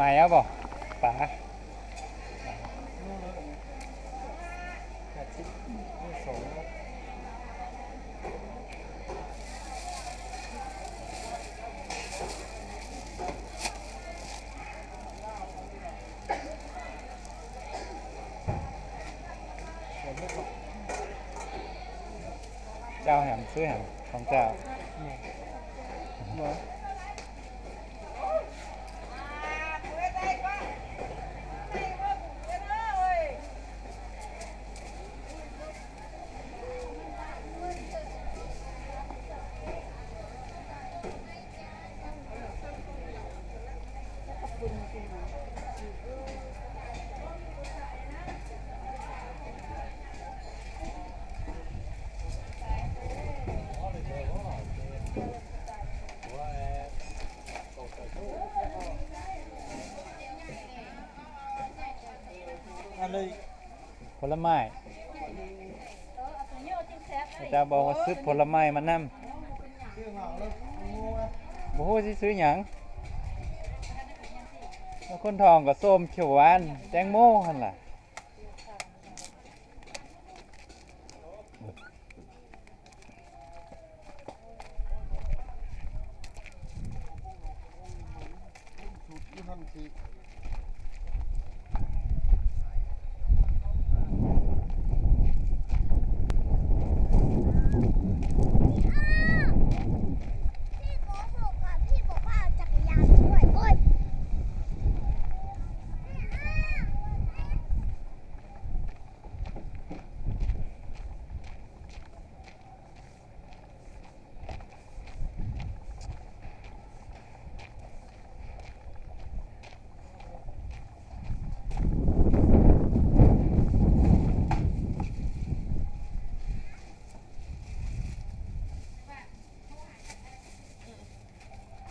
มาแล้วบ่ป๋าเจ้าแหมซื้อแหมของเจ้า อะไร ผ ลไม้เจ้าบอกว่าซื้อผลไม้มานำชื่อเหงาแล้วงูไหมบ่ฮู้สิซื้อหยังแล้วคนทองก็ส้มเขียวหวาน แตงโมหั่นล่ะ สูตรที่ท่านสิ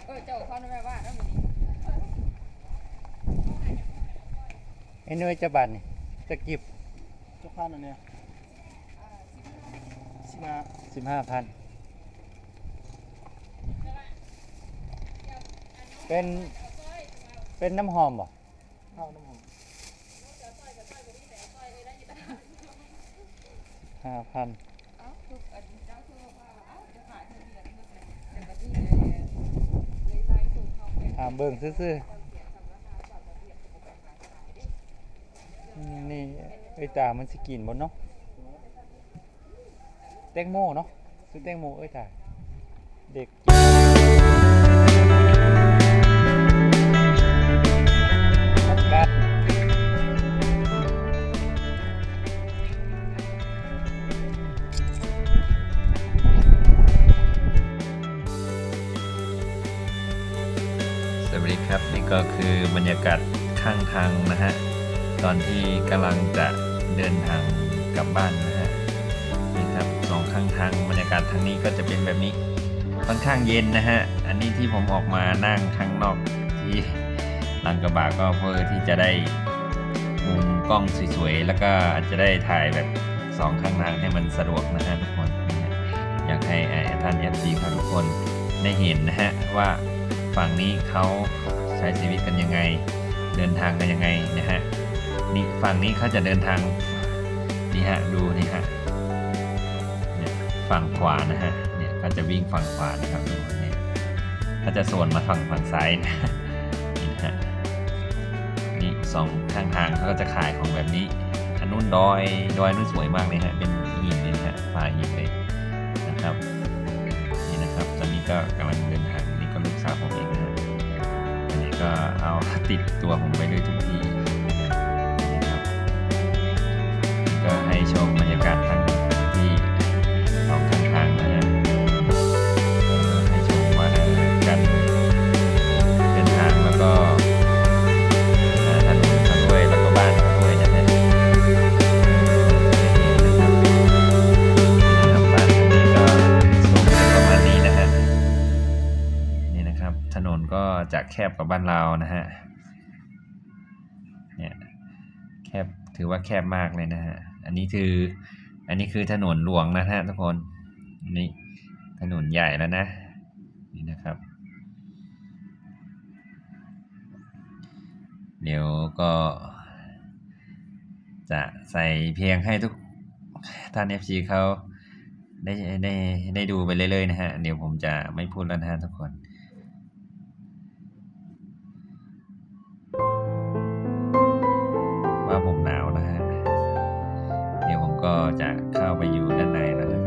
เออเจ้าเขาในแม่บ้านแล้วมัน ไอ้หน่วยจะบัดนี่จะกิบเจ้าพันอันเนี้ยสิมา15,000เป็น เป็นน้ำหอมบ่ข้าวน้ำหอม5,000เอ้าคือายขายเด้ๆนี่ไอ้ตา มันสกินบนเนาะแตงโมเนาะซื้อแตงโมเอ้ยตาเด็ก ครับ นี่ก็คือบรรยากาศข้างทางนะฮะตอนที่กำลังจะเดินทางกลับบ้านนะฮะนี่ครับสองข้างทางบรรยากาศทางนี้ก็จะเป็นแบบนี้ค่อนข้างเย็นนะฮะอันนี้ที่ผมออกมานั่งข้างนอกที่หลังกระบะก็เพื่อที่จะได้มุมกล้องสวยๆแล้วก็อาจจะได้ถ่ายแบบสองข้างทางให้มันสะดวกนะฮะทุกคนอยากให้เอ่อท่าน FC ครับทุกคนได้เห็นนะฮะว่า ฝั่งนี้เขาใช้ชีวิตกันยังไง เดินทางกันยังไงนะฮะนี่ฝั่งนี้เขาจะเดินทางนี่ฮะดูนี่ฮะเนี่ยฝั่งขวานะฮะเนี่ยเขาจะวิ่งฝั่งขวานะครับดูเนี่ยเขาจะโซนมาฝั่งฝั่งซ้ายนะนี่ฮะนี่สองข้างทางเขาก็จะขายของแบบนี้อันนู้นดอยดอยนู้นสวยมากเลยฮะเป็นหินเลยฮะฝ่าหินเลยนะครับนี่นะครับตอนนี้ก็กำลังเดินทาง ลูกสาวผมเองนะฮะอันนี้ก็เอาติดตัวผมไปด้วยทุกที่นี่ครับนี่ก็ให้ชม ถนนก็จะแคบกว่าบ้านเรานะฮะเนี่ยแคบถือว่าแคบมากเลยนะฮะอันนี้คืออันนี้คือถนนหลวงนะฮะทุกคนนี่ถนนใหญ่แล้วนะนี่นะครับ เดี๋ยวก็จะใส่เพียงให้ทุกท่าน FC เขาได้ได้ได้ดูไปเรื่อยๆนะฮะ เดี๋ยวผมจะไม่พูดแล้วนะฮะทุกคน ก็จะเข้าไปอยู่ด้านในแล้วนะครับ